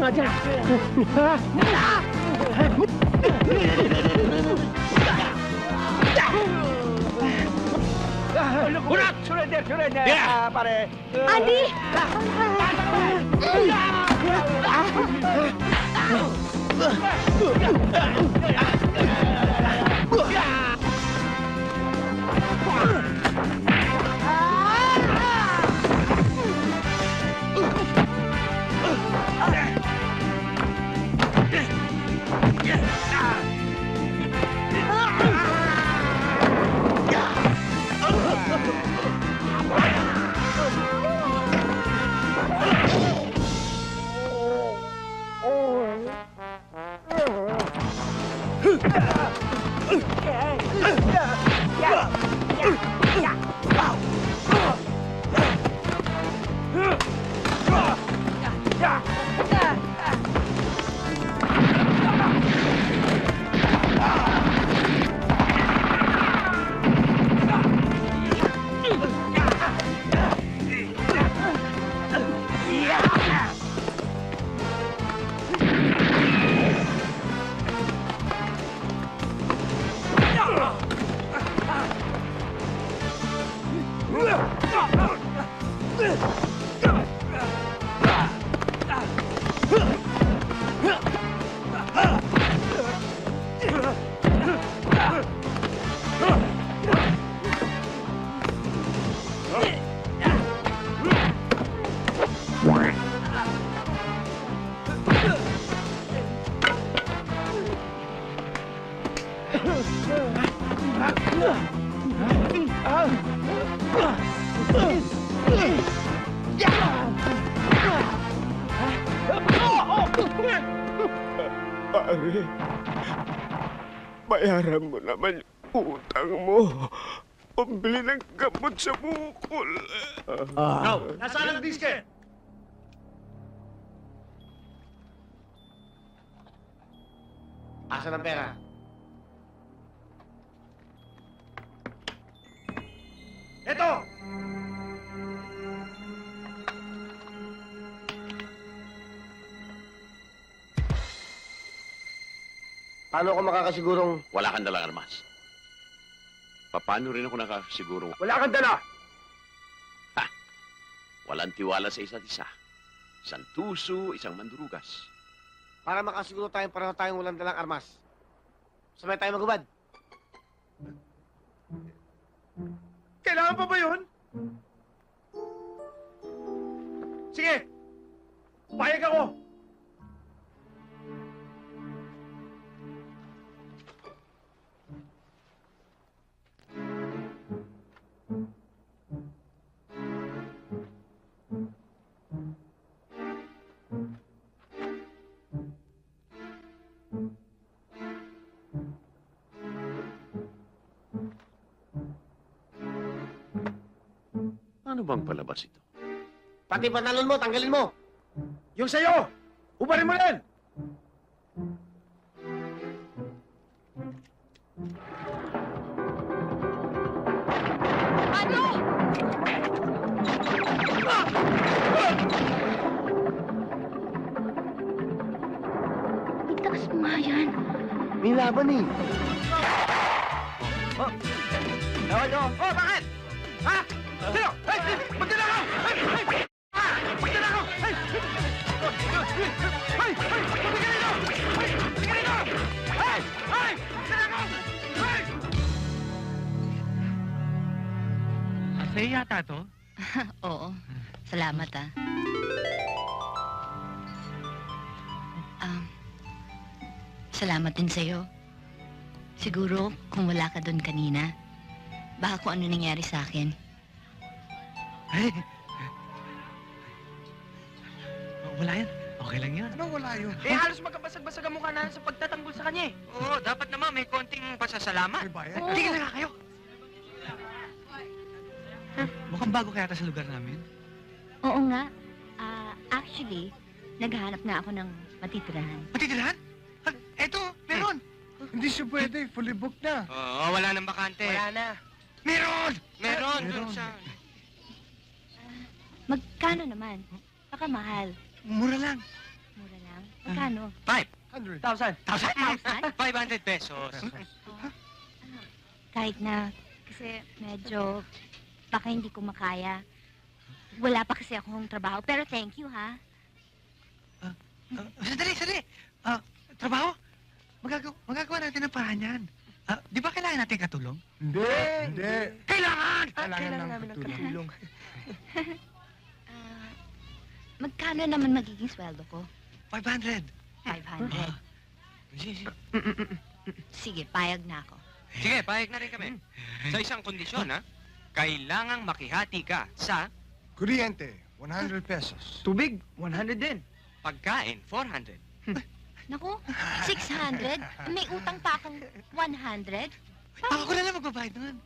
Urat! Surrender, surrender, Yeah. ah, pare. Adi! 了。Pare, bayaran mo naman yung utang mo. Pambili ng gamot sa bukol. Now, nasaan ang diske? Asan ang pera? Ito! Paano ako makakasigurong Wala kang dalang armas. Paano rin ako nakakasiguro wala kang dala? walang tiwala sa isa't isa? Isang tuso, isang mandurugas. Para makasiguro tayong pareho tayong walang dalang armas. Sabay tayo magubad. Kailangan pa ba yun? Sige! Payag ako! Ano bang palabas ito? Pati pantalon mo, tanggalin mo! Yung sa'yo! Ubarin mo rin! Itaas mo nga yan. May laban eh. Ewan nyo. Oh, bakit? Ha? Sino? Hey, hey, magdala ka! Hey, hey! Ah! Magdala ka! Hey! Hey! Hey! Tumigil dito! Hey! Tumigil yata to. Oo. Salamat ah. Um, salamat din sa'yo. Siguro, kung wala ka doon kanina, baka kung ano nangyari sa akin. Ay! Wala yan. Okay lang yan. Ano wala yun? Eh, halos magkabasag-basag ang mukha na sa pagtatanggol sa kanya eh. Oo, dapat naman may konting pasasalamat. bayad? Hindi ka na kayo. Mukhang bago kaya sa lugar namin. Oo nga. Ah, actually, naghahanap nga ako ng matitirahan. Matitirahan? Ah, Eto, meron. Hindi siya pwede. Fully booked na. Oo, wala nang bakante. Wala na. Meron! Meron! Meron. Doon sa... Magkano naman? Baka mahal. Mura lang. Mura lang. Magkano? Five. Hundred. Thousand. Thousand? Thousand? 500 pesos. Kahit na, kasi medyo, baka hindi ko makaya. Wala pa kasi akong trabaho, pero thank you, ha? Ah, sandali, sandali. Ah, trabaho? Magagawa, magagawa natin ng paraan yan. Ah, di ba kailangan natin katulong? Hindi. Hindi. Kailangan! Kailangan namin ng katulong. Magkano naman magiging sweldo ko? 500. 500. Ah. Sige, sige. Sige, payag na ako. Sige, payag na rin kami. Sa isang kondisyon, ha? Kailangang makihati ka sa Kuryente, 100 pesos. Tubig, 100 din. pagkain, 400. Naku, 600? May utang pa akong 100? Ako na lang magbabayad nun.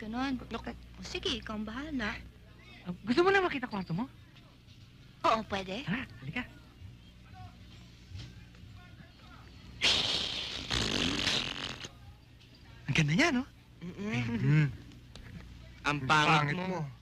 Ganon. O sige, ikaw ang bahala. Ah, gusto mo na makita kwarto mo? Oo, pwede. Tara, halika. Ang ganda niya, no? Ang pangit, Pangit mo. mo.